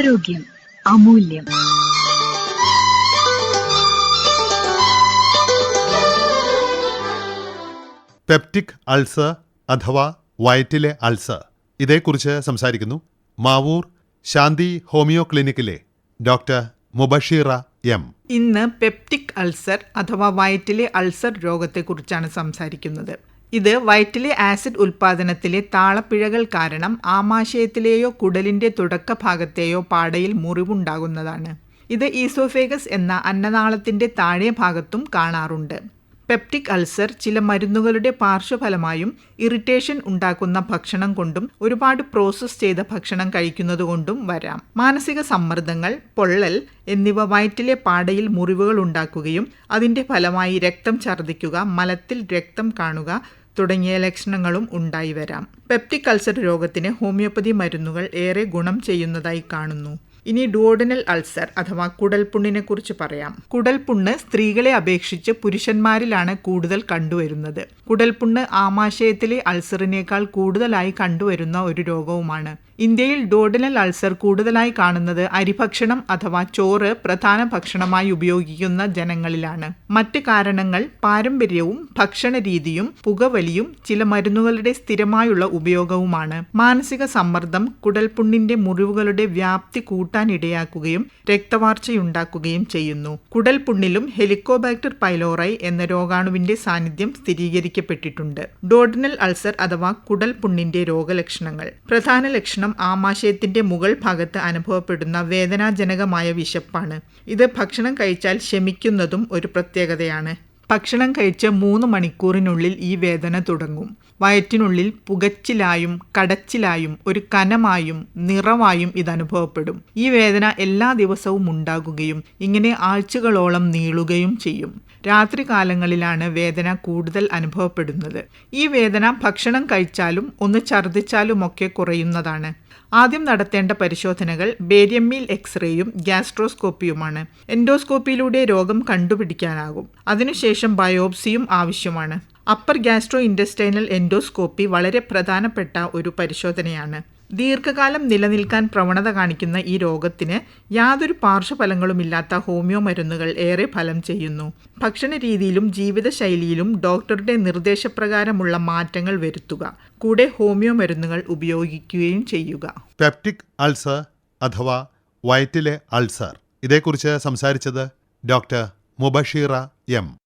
ആരോഗ്യം അമൂല്യം. Peptic ulcer അഥവാ വയറ്റിലെ അൾസർ. ഇതേക്കുറിച്ച് സംസാരിക്കുന്നു മാവൂർ ശാന്തി ഹോമിയോ ക്ലിനിക്കിലെ ഡോക്ടർ മുബഷീറ എം. ഇന്ന് പെപ്റ്റിക് അൾസർ അഥവാ വയറ്റിലെ അൾസർ രോഗത്തെക്കുറിച്ചാണ് സംസാരിക്കുന്നത്. ഇത് വയറ്റിലെ ആസിഡ് ഉൽപ്പാദനത്തിലെ താളപ്പിഴകൾ കാരണം ആമാശയത്തിലെയോ കുടലിന്റെ തുടക്കഭാഗത്തെയോ പാടയിൽ മുറിവുണ്ടാകുന്നതാണ്. ഇത് ഈസോഫേഗസ് എന്ന അന്നനാളത്തിന്റെ താഴെ ഭാഗത്തും കാണാറുണ്ട്. പെപ്റ്റിക് അൾസർ ചില മരുന്നുകളുടെ പാർശ്വഫലമായും ഇറിറ്റേഷൻ ഉണ്ടാക്കുന്ന ഭക്ഷണം കൊണ്ടും ഒരുപാട് പ്രോസസ്സ് ചെയ്ത ഭക്ഷണം കഴിക്കുന്നതുകൊണ്ടും വരാം. മാനസിക സമ്മർദ്ദങ്ങൾ പൊള്ളൽ എന്നിവ വയറ്റിലെ പാടയിൽ മുറിവുകൾ ഉണ്ടാക്കുകയും അതിന്റെ ഫലമായി രക്തം ഛർദ്ദിക്കുക മലത്തിൽ രക്തം കാണുക തുടങ്ങിയ ലക്ഷണങ്ങളും ഉണ്ടായി വരാം. പെപ്റ്റിക് അൾസർ രോഗത്തിന് ഹോമിയോപ്പതി മരുന്നുകൾ ഏറെ ഗുണം ചെയ്യുന്നതായി കാണുന്നു. ഇനി ഡുവോഡിനൽ അൾസർ അഥവാ കുടൽപുണ്ണിനെ കുറിച്ച് പറയാം. കുടൽപുണ്ണ് സ്ത്രീകളെ അപേക്ഷിച്ച് പുരുഷന്മാരിലാണ് കൂടുതൽ കണ്ടുവരുന്നത്. കുടൽപുണ്ണ് ആമാശയത്തിലെ അൾസറിനേക്കാൾ കൂടുതലായി കണ്ടുവരുന്ന ഒരു രോഗവുമാണ്. ഇന്ത്യയിൽ ഡോഡിനൽ അൾസർ കൂടുതലായി കാണുന്നത് അരിഭക്ഷണം അഥവാ ചോറ് പ്രധാന ഭക്ഷണമായി ഉപയോഗിക്കുന്ന ജനങ്ങളിലാണ്. മറ്റ് കാരണങ്ങൾ പാരമ്പര്യവും ഭക്ഷണരീതിയും പുകവലിയും ചില മരുന്നുകളുടെ സ്ഥിരമായുള്ള ഉപയോഗവുമാണ്. മാനസിക സമ്മർദ്ദം കുടൽപുണ്ണിന്റെ മുറിവുകളുടെ വ്യാപ്തി കൂട്ടാനിടയാക്കുകയും രക്തവാർച്ചയുണ്ടാക്കുകയും ചെയ്യുന്നു. കുടൽപുണ്ണിലും ഹെലിക്കോബാക്ടർ പൈലോറൈ എന്ന രോഗാണുവിന്റെ സാന്നിധ്യം സ്ഥിരീകരിക്കപ്പെട്ടിട്ടുണ്ട്. ഡോഡിനൽ അൾസർ അഥവാ കുടൽപുണ്ണിന്റെ രോഗലക്ഷണങ്ങൾ. പ്രധാന ലക്ഷണം ആമാശയത്തിന്റെ മുകൾ ഭാഗത്ത് അനുഭവപ്പെടുന്ന വേദനാജനകമായ വിശപ്പാണ്. ഇത് ഭക്ഷണം കഴിച്ചാൽ ശമിക്കുന്നതും ഒരു പ്രത്യേകതയാണ്. ഭക്ഷണം കഴിച്ച മൂന്ന് മണിക്കൂറിനുള്ളിൽ ഈ വേദന തുടങ്ങും. വയറ്റിനുള്ളിൽ പുകച്ചിലായും കടച്ചിലായും ഒരു കനമായും നിറവായും ഇത് അനുഭവപ്പെടും. ഈ വേദന എല്ലാ ദിവസവും ഉണ്ടാകുകയും ഇങ്ങനെ ആഴ്ചകളോളം നീളുകയും ചെയ്യും. രാത്രി കാലങ്ങളിലാണ് വേദന കൂടുതൽ അനുഭവപ്പെടുന്നത്. ഈ വേദന ഭക്ഷണം കഴിച്ചാലും ഒന്ന് ഛർദ്ദിച്ചാലുമൊക്കെ കുറയുന്നതാണ്. ആദ്യം നടത്തേണ്ട പരിശോധനകൾ ബേരിയമ്മീൽ എക്സ്റേയും ഗ്യാസ്ട്രോസ്കോപ്പിയുമാണ്. എൻഡോസ്കോപ്പിയിലൂടെ രോഗം കണ്ടുപിടിക്കാനാകും. അതിനുശേഷം ബയോപ്സിയും ആവശ്യമാണ്. അപ്പർ ഗ്യാസ്ട്രോ ഇൻഡസ്റ്റൈനൽ എൻഡോസ്കോപ്പി വളരെ പ്രധാനപ്പെട്ട ഒരു പരിശോധനയാണ്. ദീർഘകാലം നിലനിൽക്കാൻ പ്രവണത കാണിക്കുന്ന ഈ രോഗത്തിന് യാതൊരു പാർശ്വഫലങ്ങളുമില്ലാത്ത ഹോമിയോ മരുന്നുകൾ ഏറെ ഫലം ചെയ്യുന്നു. ഭക്ഷണ രീതിയിലും ജീവിതശൈലിയിലും ഡോക്ടറുടെ നിർദ്ദേശപ്രകാരമുള്ള മാറ്റങ്ങൾ വരുത്തുക. കൂടെ ഹോമിയോ മരുന്നുകൾ ഉപയോഗിക്കുകയും ചെയ്യുക. പെപ്റ്റിക് അൾസർ അഥവാ വയറ്റിലെ അൾസർ. ഇതേക്കുറിച്ച് സംസാരിച്ചത് ഡോക്ടർ മുബഷീറ എം.